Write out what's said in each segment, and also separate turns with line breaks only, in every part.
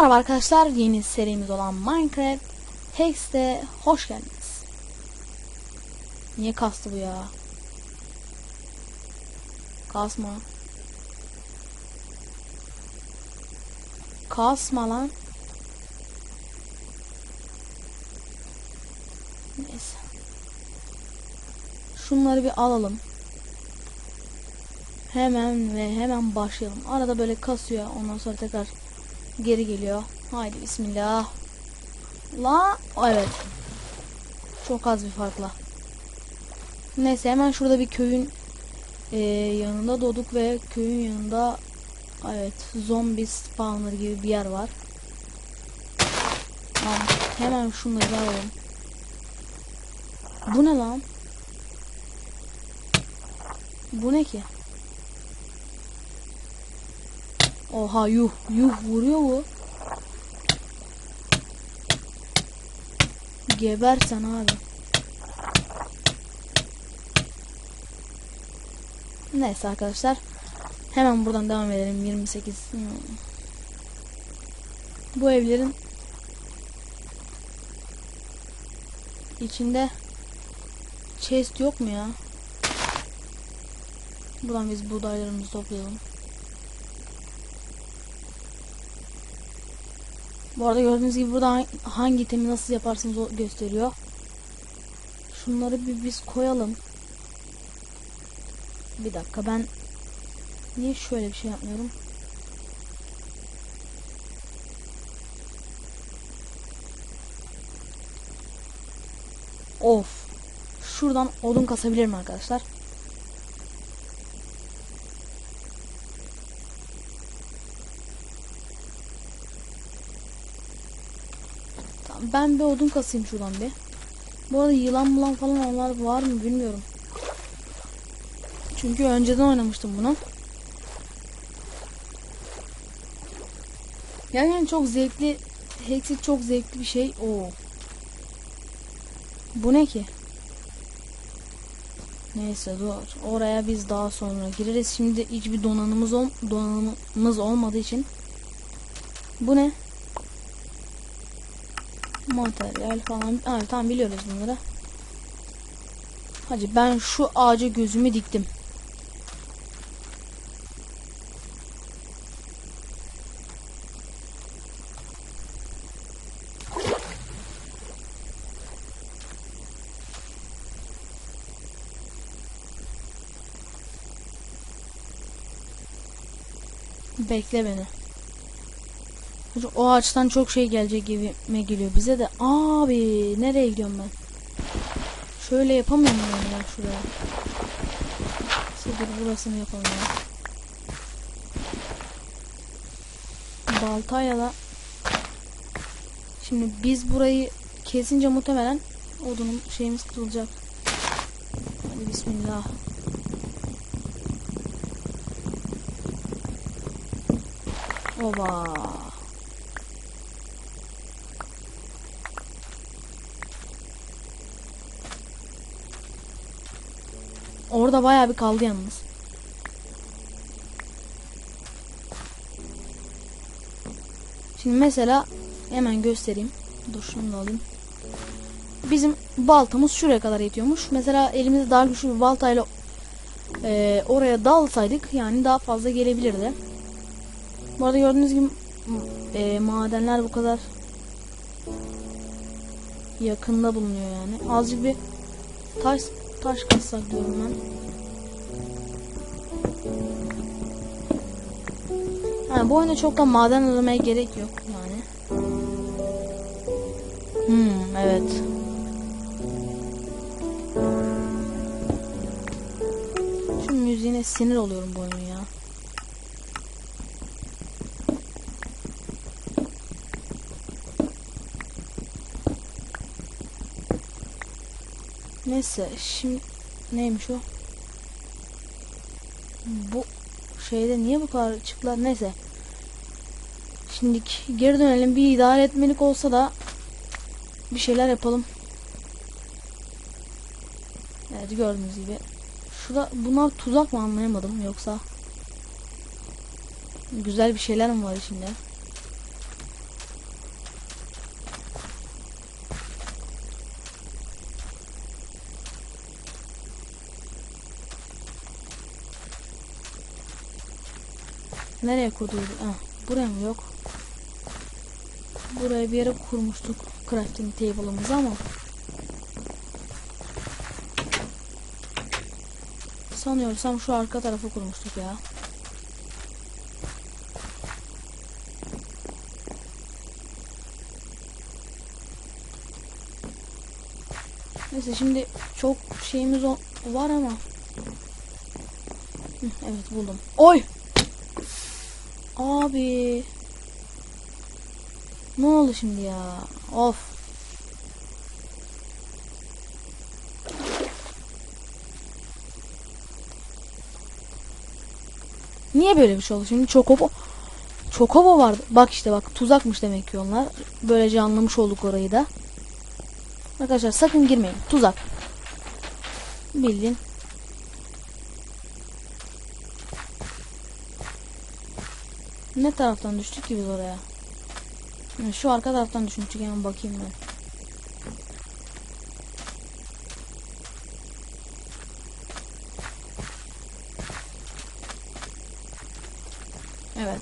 Merhaba arkadaşlar, yeni serimiz olan Minecraft Hex'te hoş geldiniz. Niye kastı bu ya? Kasma. Kasma lan. Neyse. Şunları bir alalım. Hemen ve hemen başlayalım. Arada böyle kasıyor. Ondan sonra tekrar geri geliyor. Haydi bismillah. La evet. Çok az bir farkla. Neyse hemen şurada bir köyün e, yanında doğduk ve köyün yanında evet zombi spawner gibi bir yer var. Tamam. Hemen şunları alalım. Bu ne lan? Bu ne ki? Oha yuh yuh vuruyor bu. Gebersen abi. Neyse arkadaşlar. Hemen buradan devam edelim. 28. Hmm. Bu evlerin içinde chest yok mu ya? Buradan biz buğdaylarımızı toplayalım. Bu arada gördüğünüz gibi burada hangi temi nasıl yaparsınız o gösteriyor. Şunları bir biz koyalım. Bir dakika ben niye şöyle bir şey yapmıyorum? Of. Şuradan odun kasabilirim arkadaşlar. Ben bir odun kasayım şuradan bir. Bu arada yılan bulan falan onlar var mı bilmiyorum. Çünkü önceden oynamıştım bunu. Yani çok zevkli Hexit çok zevkli bir şey. Oo. Bu ne ki? Neyse dur. Oraya biz daha sonra gireriz. Şimdi hiçbir donanımız ol donanımımız olmadığı için. Bu ne? Materyal falan. Evet tamam biliyoruz bunları. Hacı ben şu ağaca gözümü diktim. Bekle beni. O ağaçtan çok şey gelecek gibi geliyor bize de. Abi nereye gidiyorum ben? Şöyle yapamıyor muyum ya şuraya? Dur burasını yapalım ya. Baltayla da Şimdi biz burayı kesince muhtemelen odunun şeyimiz kırılacak. Hadi bismillah. Oba. Orada bayağı bir kaldı yalnız. Şimdi mesela hemen göstereyim. Dur şunu da alayım. Bizim baltamız şuraya kadar yetiyormuş. Mesela elimizde daha güçlü bir baltayla e, oraya dalsaydık yani daha fazla gelebilirdi. Bu arada gördüğünüz gibi e, madenler bu kadar yakında bulunuyor yani. Azıcık bir taş taş kazsak diyorum ben. Yani bu oyunda çok da maden aramaya gerek yok yani. Hmm evet. Şu müziğine sinir oluyorum bu oyunun ya. Neyse şimdi neymiş o? Bu şeyde niye bu kadar çıklar neyse. Şimdi geri dönelim bir idare etmelik olsa da bir şeyler yapalım. Evet gördüğünüz gibi. Şurada bunlar tuzak mı anlayamadım yoksa güzel bir şeyler mi var içinde? Nereye kurduk? Ha, buraya mı yok? Buraya bir yere kurmuştuk crafting table'ımızı ama sanıyorsam şu arka tarafı kurmuştuk ya. Neyse şimdi çok şeyimiz var ama evet buldum. Oy! Abi. Ne oldu şimdi ya? Of. Niye böyle bir şey oldu şimdi? Çokobo Çokobo vardı. Bak işte bak tuzakmış demek ki onlar. Böylece anlamış olduk orayı da. Arkadaşlar sakın girmeyin. Tuzak. Bildiğin. Ne taraftan düştük ki biz oraya? Şu arka taraftan düşmüştük hemen bakayım ben. Evet.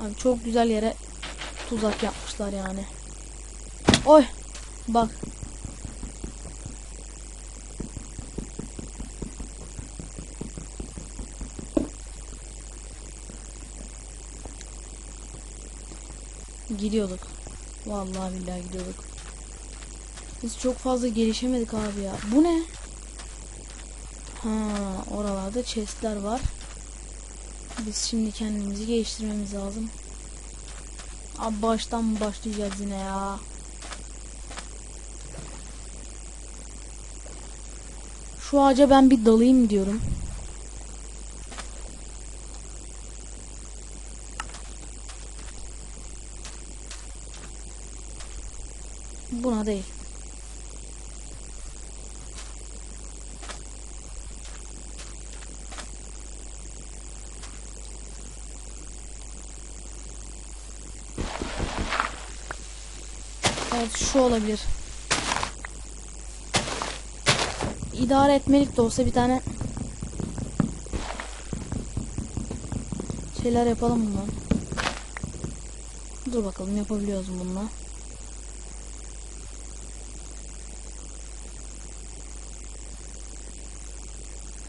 Abi çok güzel yere tuzak yapmışlar yani. Oy. Bak. Gidiyorduk. Vallahi billahi gidiyorduk. Biz çok fazla gelişemedik abi ya. Bu ne? Ha, oralarda chestler var. Biz şimdi kendimizi geliştirmemiz lazım. Abi baştan başlayacağız yine ya? Şu ağaca ben bir dalayım diyorum. Buna değil. Evet şu olabilir. İdare etmelik de olsa bir tane şeyler yapalım bundan. Dur bakalım yapabiliyoruz bununla.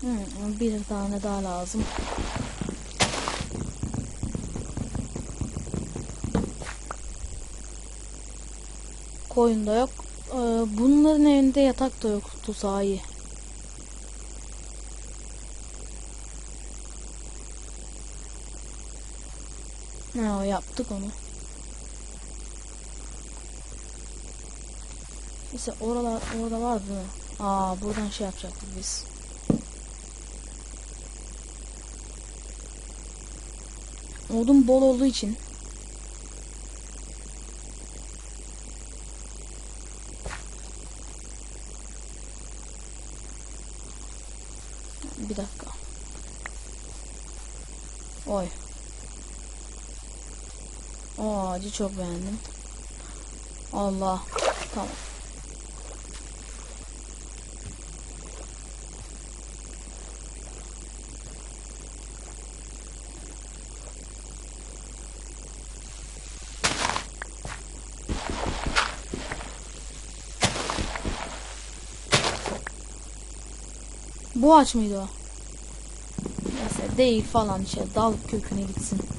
Hmm, bir tane daha lazım. Koyun da yok. Ee, bunların evinde yatak da yoktu sahi. Ne o yaptık onu. Neyse oralar orada vardı. değil mi? Aa buradan şey yapacaktık biz. Odun bol olduğu için Bir dakika. Oy. Ağacı çok beğendim. Allah. Tamam. Bu ağaç mıydı o? Neyse değil falan işte dal köküne gitsin.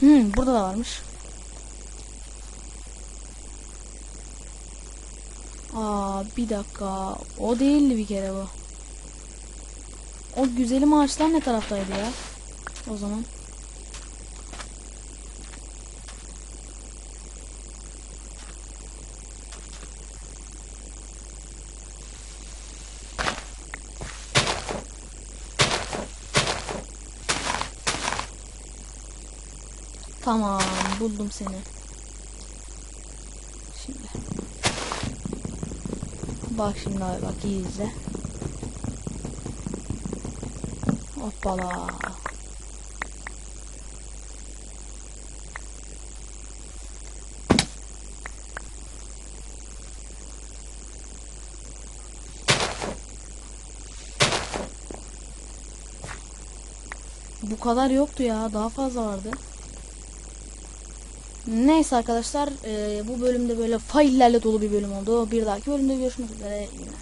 Hmm, burada da varmış. Aa bir dakika. O değildi bir kere bu. O güzelim ağaçlar ne taraftaydı ya? O zaman. Tamam buldum seni. Şimdi. Bak şimdi abi bak iyi izle. Hoppala. Bu kadar yoktu ya. Daha fazla vardı. Neyse arkadaşlar. e, bu bölümde böyle faillerle dolu bir bölüm oldu. Bir dahaki bölümde görüşmek üzere. Günler.